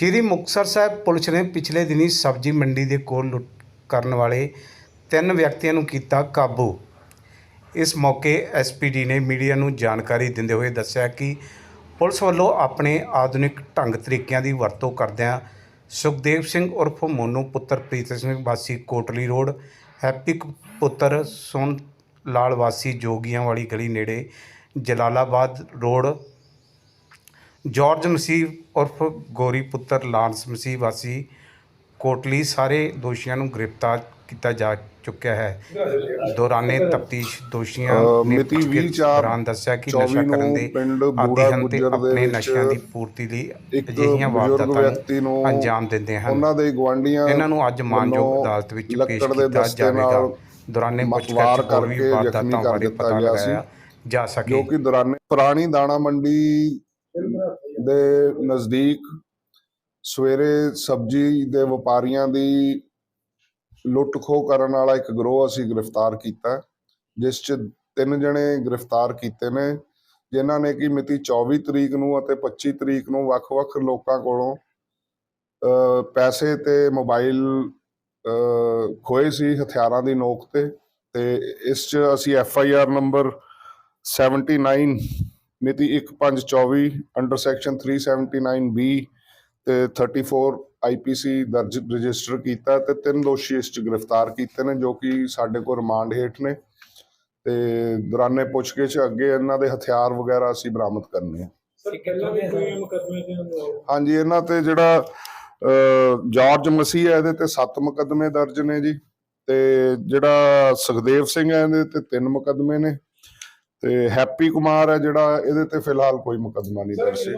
ਸ਼੍ਰੀ Muktsar Sahib police ਨੇ ਪਿਛਲੇ ਦਿਨੀ ਸਬਜ਼ੀ ਮੰਡੀ ਦੇ ਕੋਲ ਲੁੱਟ ਕਰਨ ਵਾਲੇ ਤਿੰਨ ਵਿਅਕਤੀਆਂ ਨੂੰ ਕੀਤਾ ਕਾਬੂ। ਇਸ ਮੌਕੇ ਐਸਪੀਡੀ ਨੇ ਮੀਡੀਆ ਨੂੰ ਜਾਣਕਾਰੀ ਦਿੰਦੇ ਹੋਏ ਦੱਸਿਆ ਕਿ ਪੁਲਿਸ ਵੱਲੋਂ ਆਪਣੇ ਆਧੁਨਿਕ ਢੰਗ ਤਰੀਕਿਆਂ ਦੀ ਵਰਤੋਂ ਕਰਦਿਆਂ ਸੁਖਦੇਵ ਸਿੰਘ ਉਰਫ ਮੋਨੂ ਪੁੱਤਰ ਪ੍ਰੀਤ ਸਿੰਘ ਵਾਸੀ ਕੋਟਲੀ ਰੋਡ, ਹੈਪੀ ਪੁੱਤਰ ਸੋਨ ਲਾਲ ਵਾਸੀ ਜੋਗੀਆਂ ਵਾਲੀ ਗਲੀ ਨੇੜੇ ਜਲਾਲਾਬਾਦ ਰੋਡ ਜਾਰਜ ਮਸੀਹ ਉਰਫ ਗੋਰੀ ਪੁੱਤਰ ਲਾਂਸ ਮਸੀਹ ਵਾਸੀ ਕੋਟਲੀ ਸਾਰੇ ਦੋਸ਼ੀਆਂ ਨੂੰ ਗ੍ਰਿਫਤਾਰ ਕੀਤਾ ਜਾ ਚੁੱਕਿਆ ਹੈ। ਦੌਰਾਨੇ ਤਫਤੀਸ਼ ਦੋਸ਼ੀਆਂ ਨੇ ਮਿਤੀ ਪੁੱਛਗਿੱਛ 20 ਚਾਰ ਦੌਰਾਨ ਦੱਸਿਆ ਕਿ 24 ਨਸ਼ਾ ਕਰਨ ਦੇ ਪਿੰਡ ਆਦੀ ਬੂੜਾ ਹਨ ਤੇ ਗੁੱਜਰ ਦੇ ਆਪਣੇ ਵਿੱਚ ਨਸ਼ਿਆਂ ਦੀ ਪੂਰਤੀ ਲਈ ਇੱਕ ਅਜਿਹੀਆਂ ਬਜ਼ੁਰਗ ਵਿਅਕਤੀ ਵਾਰਦਾਤਾਂ ਨੂੰ ਨੂੰ ਅੰਜਾਮ ਦਿੰਦੇ ਹਨ। ਉਹਨਾਂ ਦੇ ਗਵਾਂਢੀਆਂ ਇਹਨਾਂ ਨੂੰ ਅੱਜ ਮਾਨਯੋਗ ਵੱਲੋਂ ਅਦਾਲਤ ਵਿੱਚ ਲੱਕੜ ਪੇਸ਼ ਦੇ ਕੀਤਾ ਦਸਤੇ ਜਾਵੇਗਾ। ਨਾਲ ਦੌਰਾਨੇ ਵਾਰ ਪੁੱਛਗਿੱਛ ਹੋਰ ਵੀ ਕਰਕੇ ਵਾਰਦਾਤਾਂ ਕਰ ਬਾਰੇ ਦਿੱਤਾ ਪਤਾ ਗਿਆ ਸੀ ਲਗਾਇਆ ਜਾ ਸਕੇ। ਜੋ ਕਿ ਦੌਰਾਨੇ ਪੁਰਾਣੀ ਦਾਣਾ ਮੰਡੀ ਦੇ ਨਜ਼ਦੀਕ ਸਵੇਰੇ ਸਬਜ਼ੀ ਦੇ ਵਪਾਰੀਆਂ ਦੀ ਲੁੱਟ ਖੋਹ ਕਰਨ ਵਾਲਾ ਇੱਕ ਗਰੋਹ ਅਸੀਂ ਗ੍ਰਿਫਤਾਰ ਕੀਤਾ ਜਿਸ 'ਚ ਤਿੰਨ ਜਣੇ ਗ੍ਰਿਫਤਾਰ ਕੀਤੇ ਨੇ ਜਿਨ੍ਹਾਂ ਨੇ ਕਿ ਮਿਤੀ 24 ਤਰੀਕ ਨੂੰ ਅਤੇ 25 ਤਰੀਕ ਨੂੰ ਵੱਖ-ਵੱਖ ਲੋਕਾਂ ਕੋਲੋਂ ਅ, ਪੈਸੇ ਤੇ ਮੋਬਾਈਲ ਅ, ਖੋਏ ਸੀ ਹਥਿਆਰਾਂ ਦੀ ਨੋਕ ਤੇ ਤੇ ਇਸ 'ਚ ਅਸੀਂ ਐਫ ਆਈ ਆਰ ਨੰਬਰ 79 ਮਿਤੀ 1524 ਅੰਡਰ ਸੈਕਸ਼ਨ 379 ਬੀ ਤੇ 34 ਆਈਪੀਸੀ ਦਰਜ ਰਜਿਸਟਰ ਕੀਤਾ ਤੇ ਤਿੰਨ ਦੋਸ਼ੀ ਇਸ 'ਚ ਗ੍ਰਿਫਤਾਰ ਕੀਤੇ ਨੇ ਜੋ ਕਿ ਸਾਡੇ ਕੋਲ ਰਿਮਾਂਡ ਹੇਠ ਨੇ ਤੇ ਦੌਰਾਨੇ ਪੁੱਛਗਿੱਛ ਅੱਗੇ ਇਹਨਾਂ ਦੇ ਹਥਿਆਰ ਵਗੈਰਾ ਅਸੀਂ ਬਰਾਮਦ ਕਰਨੇ ਆ। ਹਾਂਜੀ ਇਹਨਾਂ ਤੇ ਜਿਹੜਾ ਜਾਰਜ ਮਸੀਹ ਹੈ ਇਹਦੇ ਤੇ 7 ਮੁਕੱਦਮੇ ਦਰਜ ਨੇ ਜੀ ਤੇ ਜਿਹੜਾ ਸੁਖਦੇਵ ਸਿੰਘ ਹੈ ਇਹਦੇ ਤੇ 3 ਮੁਕੱਦਮੇ ਨੇ। ਤੇ ਹੈਪੀ ਕੁਮਾਰ ਹੈ ਜਿਹੜਾ ਇਹਦੇ ਤੇ ਫਿਲਹਾਲ ਕੋਈ ਮੁਕੱਦਮਾ ਨਹੀਂ ਦਰਜ ਹੈ।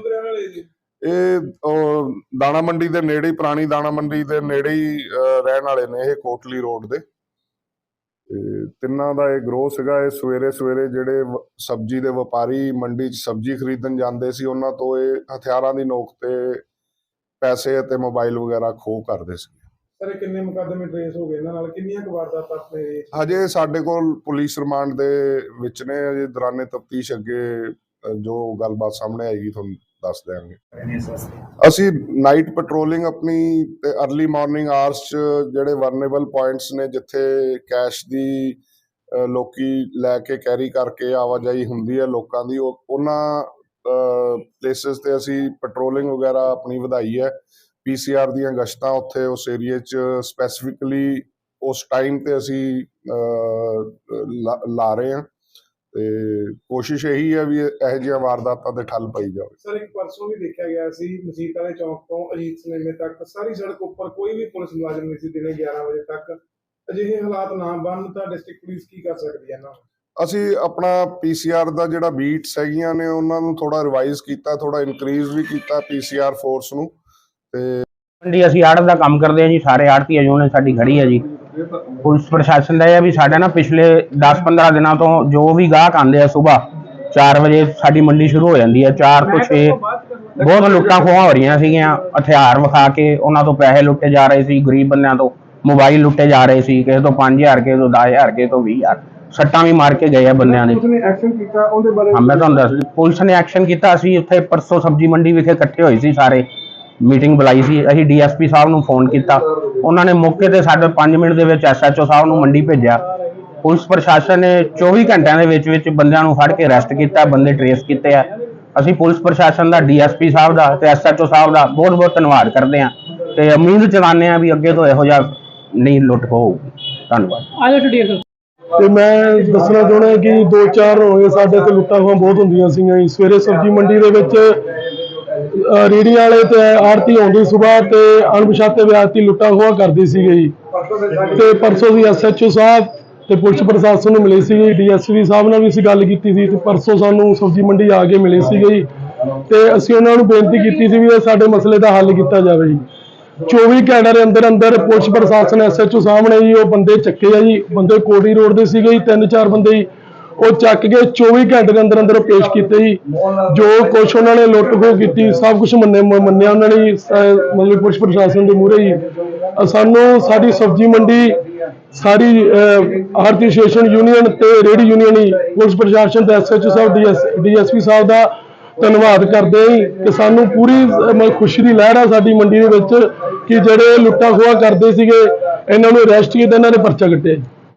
ਇਹ ਉਹ, ਦਾਣਾ ਮੰਡੀ ਦੇ ਨੇੜੇ ਹੀ ਪੁਰਾਣੀ ਦਾਣਾ ਮੰਡੀ ਦੇ ਨੇੜੇ ਹੀ ਰਹਿਣ ਵਾਲੇ ਨੇ ਇਹ ਕੋਟਲੀ ਰੋਡ ਦੇ। ਤੇ ਤਿੰਨਾਂ ਦਾ ਇਹ ਗਰੋਹ ਸੀਗਾ ਇਹ ਸਵੇਰੇ ਸਵੇਰੇ ਜਿਹੜੇ ਸਬਜ਼ੀ ਦੇ ਵਪਾਰੀ ਮੰਡੀ 'ਚ ਸਬਜ਼ੀ ਖਰੀਦਣ ਜਾਂਦੇ ਸੀ ਉਹਨਾਂ ਤੋਂ ਇਹ ਹਥਿਆਰਾਂ ਦੀ ਨੋਕ ਤੇ ਪੈਸੇ ਅਤੇ ਮੋਬਾਈਲ ਵਗੈਰਾ ਖੋਹ ਕਰਦੇ ਸੀ। ਸਰ ਕਿੰਨੇ ਮੁਕੱਦਮੇ ਟ੍ਰੇਸ ਹੋ ਗਏ ਇਹਨਾਂ ਨਾਲ? ਕਿੰਨੀਆਂ ਕੁ ਵਾਰਦਾਤਾਂ ਆਪਣੇ? ਹਜੇ ਸਾਡੇ ਕੋਲ ਪੁਲਿਸ ਰਿਮਾਂਡ ਦੇ ਵਿੱਚ ਨੇ ਅਜੇ ਦੌਰਾਨੇ ਤਫਤੀਸ਼ ਅੱਗੇ ਅ, ਜੋ ਗੱਲਬਾਤ ਸਾਹਮਣੇ ਆਏਗੀ ਤੁਹਾਨੂੰ ਦੱਸ ਦਿਆਂਗੇ। ਅਸੀਂ ਨਾਈਟ ਪੈਟਰੋਲਿੰਗ ਆਪਣੀ ਤੇ अर्ਲੀ ਮਾਰਨਿੰਗ ਆਵਰਸ ਚ ਜਿਹੜੇ ਵਰਨੇਬਲ ਪੁਆਇੰਟਸ ਨੇ ਜਿੱਥੇ ਕੈਸ਼ ਦੀ ਅ, ਲੋਕੀ ਲੈ ਕੇ ਕੈਰੀ ਕਰਕੇ ਆਵਾਜਾਈ ਹੁੰਦੀ ਹੈ ਲੋਕਾਂ ਦੀ ਉਹ- ਉਹਨਾਂ ਪਲੇਸਸ ਤੇ ਅਸੀਂ ਪੈਟਰੋਲਿੰਗ ਵਗੈਰਾ ਆਪਣੀ ਵਧਾਈ ਹੈ। ਪੀਸੀਆਰ ਦੀਆਂ ਗਸ਼ਤਾਂ ਉੱਥੇ ਉਸ ਏਰੀਏ ਚ ਸਪੈਸੀਫਿਕਲੀ ਉਸ ਟਾਈਮ ਤੇ ਅਸੀਂ ਲਾ- ਰਹੇ ਹਾਂ। ਤੇ ਕੋਸ਼ਿਸ਼ ਇਹੀ ਹੈ ਵੀ ਇਹ- ਇਹੋ ਜਿਹੀਆਂ ਵਾਰਦਾਤਾਂ ਤੇ ਠੱਲ ਪਈ ਜਾਵੇ। ਸਰ ਇੱਕ ਪਰਸੋਂ ਵੀ ਦੇਖਿਆ ਗਿਆ ਸੀ ਮਸੀਤ ਵਾਲੇ ਚੌਕ ਤੋਂ ਅਜੀਤ ਸਿਨੇਮੇ ਤੱਕ ਸਾਰੀ ਸੜਕ ਉੱਪਰ ਕੋਈ ਵੀ ਪੁਲਿਸ ਮੁਲਾਜ਼ਮ ਨਹੀਂ ਸੀ ਦਿਨੇ 11 ਵਜੇ ਤੱਕ। ਅਜਿਹੇ ਹਾਲਾਤ ਨਾ ਬਣਨ ਤਾਂ ਡਿਸਟ੍ਰਿਕਟ ਪੁਲਿਸ ਕੀ ਕਰ ਸਕਦੀ ਹੈ ਨਾ? ਅਸੀਂ ਆਪਣਾ ਪੀਸੀਆਰ ਦਾ ਜਿਹੜਾ ਬੀਟਸ ਹੈਗੀਆਂ ਨੇ ਉਹਨਾਂ ਨੂੰ ਥੋੜਾ ਰਿਵਾਈਜ਼ ਕੀਤਾ ਥੋੜਾ ਇਨਕਰੀਜ਼ ਵੀ ਕੀਤਾ ਪੀਸੀਆਰ ਫੋਰਸ ਨੂੰ। ਤੇ ਜੀ ਅਸੀਂ ਆੜਤ ਦਾ ਕੰਮ ਕਰਦੇ ਹਾਂ ਜੀ ਸਾਰੇ ਆੜਤੀ ਯੂਨੀਅਨ ਸਾਡੀ ਖੜੀ ਹੈ ਜੀ। ਪੁਲਿਸ ਪ੍ਰਸ਼ਾਸਨ ਦਾ ਇਹ ਆ ਵੀ ਸਾਡਾ ਨਾ ਪਿਛਲੇ 10-15 ਦਿਨਾਂ ਤੋਂ ਜੋ ਵੀ ਗਾਹਕ ਆਉਂਦੇ ਆ ਸਵੇਰ 4 ਵਜੇ ਸਾਡੀ ਮੰਡੀ ਸ਼ੁਰੂ ਹੋ ਜਾਂਦੀ ਹੈ 4 ਤੋਂ 6 ਬਹੁਤ ਲੁੱਟਾਂ ਖੋਹਾਂ ਹੋ ਰਹੀਆਂ ਸੀਗੀਆਂ ਹਥਿਆਰ ਵਿਖਾ ਕੇ ਉਹਨਾਂ ਤੋਂ ਪੈਸੇ ਲੁੱਟੇ ਜਾ ਰਹੇ ਸੀ ਗਰੀਬ ਬੰਦਿਆਂ ਤੋਂ ਮੋਬਾਈਲ ਲੁੱਟੇ ਜਾ ਰਹੇ ਸੀ ਕਿਸੇ ਤੋਂ 5000 ਕਿਸੇ ਤੋਂ 10000 ਕਿਸੇ ਤੋਂ 20000 ਸੱਟਾਂ ਵੀ ਮਾਰ ਕੇ ਗਏ ਆ ਬੰਦਿਆਂ ਦੇ ਉਸਨੇ ਐਕਸ਼ਨ ਕੀਤਾ ਉਹਦੇ ਬਾਰੇ ਹਾਂ ਮੈਂ ਤੁਹਾਨੂੰ ਦੱਸ ਪੁਲਿਸ ਨੇ ਐਕਸ਼ਨ ਕੀਤਾ ਅਸੀਂ ਉੱਥੇ ਪਰਸੋਂ ਸਬਜ਼ੀ ਮੰਡੀ ਵਿਖੇ ਇਕੱਠੇ ਹੋਏ ਸੀ ਸਾਰੇ। ਮੀਟਿੰਗ ਬੁਲਾਈ ਸੀ ਅਸੀਂ ਡੀਐਸਪੀ ਸਾਹਿਬ ਨੂੰ ਫੋਨ ਕੀਤਾ। ਉਹਨਾਂ ਨੇ ਮੌਕੇ ਤੇ ਸਾਡੇ 5 ਮਿੰਟ ਦੇ ਵਿੱਚ ਐਸਐਚਓ ਸਾਹਿਬ ਨੂੰ ਮੰਡੀ ਭੇਜਿਆ। ਪੁਲਿਸ ਪ੍ਰਸ਼ਾਸਨ ਨੇ 24 ਘੰਟਿਆਂ ਦੇ ਵਿੱਚ ਵਿੱਚ ਬੰਦਿਆਂ ਨੂੰ ਫੜ ਕੇ ਅਰੈਸਟ ਕੀਤਾ ਬੰਦੇ ਟਰੇਸ ਕੀਤੇ ਆ। ਅਸੀਂ ਪੁਲਿਸ ਪ੍ਰਸ਼ਾਸਨ ਦਾ ਡੀਐਸਪੀ ਸਾਹਿਬ ਦਾ ਤੇ ਐਸਐਚਓ ਸਾਹਿਬ ਦਾ ਬਹੁਤ ਬਹੁਤ ਧੰਨਵਾਦ ਕਰਦੇ ਹਾਂ। ਤੇ ਉਮੀਦ ਚਲਾਉਂਦੇ ਹਾਂ ਵੀ ਅੱਗੇ ਤੋਂ ਇਹੋ ਜਿਹਾ ਨਹੀਂ ਲੁੱਟ ਹੋਊਗੀ। ਧੰਨਵਾਦ। ਤੇ ਮੈਂ ਦੱਸਣਾ ਚਾਹੁੰਦਾ ਕਿ 2-4 ਹੋਏ ਸਾਡੇ ਤੇ ਲੁੱਟਾਂ ਬਹੁਤ ਹੁੰਦੀਆਂ ਸੀਗੀਆਂ। ਸਵੇਰੇ ਸਬਜ਼ੀ ਮੰਡੀ ਦੇ ਵਿੱਚ ਅਹ, ਵਾਲੇ ਤੇ ਆੜਤੀ ਆਉਂਦੀ ਸਵੇਰ ਤੇ ਅਣਪਛਾਤੇ ਵਿਅਕਤੀ ਲੁੱਟਾਂ ਖੋਹਾਂ ਕਰਦੇ ਸੀਗੇ ਜੀ। ਤੇ ਪਰਸੋਂ ਦੀ ਐਸਐਚਓ ਸਾਹਿਬ ਤੇ ਪੁਲਿਸ ਪ੍ਰਸ਼ਾਸਨ ਨੂੰ ਮਿਲੇ ਸੀਗੇ ਡੀਐਸਪੀ ਸਾਹਿਬ ਨਾਲ ਵੀ ਅਸੀਂ ਗੱਲ ਕੀਤੀ ਸੀ ਤੇ ਪਰਸੋਂ ਸਾਨੂੰ ਸਬਜ਼ੀ ਮੰਡੀ ਆ ਕੇ ਮਿਲੇ ਸੀ ਗਈ ਤੇ ਅਸੀਂ ਉਹਨਾਂ ਨੂੰ ਬੇਨਤੀ ਕੀਤੀ ਸੀ ਵੀ ਇਹ ਸਾਡੇ ਮਸਲੇ ਦਾ ਹੱਲ ਕੀਤਾ ਜਾਵੇ ਜੀ। 24 ਘੰਟੇ ਦੇ ਅੰਦਰ ਅੰਦਰ ਪੁਲਿਸ ਪ੍ਰਸ਼ਾਸਨ ਐਸਐਚਓ ਸਾਹਮਣੇ ਜੀ ਉਹ ਬੰਦੇ ਚੱਕੇ ਆ ਜੀ। ਬੰਦੇ ਕੋਟੀ ਰੋਡ ਦੇ ਸੀਗੇ ਜੀ ਤਿੰਨ ਚਾਰ ਬੰਦੇ ਜੀ। ਉਹ ਚੱਕ ਕੇ 24 ਘੰਟੇ ਦੇ ਅੰਦਰ ਅੰਦਰ ਪੇਸ਼ ਕੀਤੇ ਜੀ। ਜੋ ਕੁਛ ਉਹਨਾਂ ਨੇ ਲੁੱਟ ਖੋਹ ਕੀਤੀ, ਸਭ ਕੁਝ ਮੰਨੇ ਮੰਨਿਆ ਉਹਨਾਂ ਨੇ ਮਤਲਬ ਪੁਲਿਸ ਪ੍ਰਸ਼ਾਸਨ ਦੇ ਮੂਹਰੇ ਜੀ। ਸਾਨੂੰ ਸਾਡੀ ਸਬਜ਼ੀ ਮੰਡੀ ਸਾਰੀ ਆਰਤੀ ਐਸੋਸੀਏਸ਼ਨ ਯੂਨੀਅਨ ਤੇ ਰੇਡੀ ਯੂਨੀਅਨ ਹੀ ਪੁਲਿਸ ਪ੍ਰਸ਼ਾਸਨ ਤੇ ਐਸਐਚਓ ਸਾਹਿਬ ਡੀਐਸਪੀ ਸਾਹਿਬ ਦਾ ਧੰਨਵਾਦ ਕਰਦੇ ਹਾਂ ਜੀ ਕਿ ਸਾਨੂੰ ਪੂਰੀ, ਮਤਲਬ ਖੁਸ਼ੀ ਦੀ ਲਹਿਰ ਆ ਸਾਡੀ ਮੰਡੀ ਦੇ ਵਿੱਚ ਕਿ ਜਿਹੜੇ ਲੁੱਟਾ ਖੋਹਾਂ ਕਰਦੇ ਸੀਗੇ, ਇਹਨਾਂ ਨੂੰ ਅਰੈਸਟ ਕੀਤਾ, ਇਹਨਾਂ ਨੇ ਪਰਚਾ ਕੱਟਿਆ ਜੀ।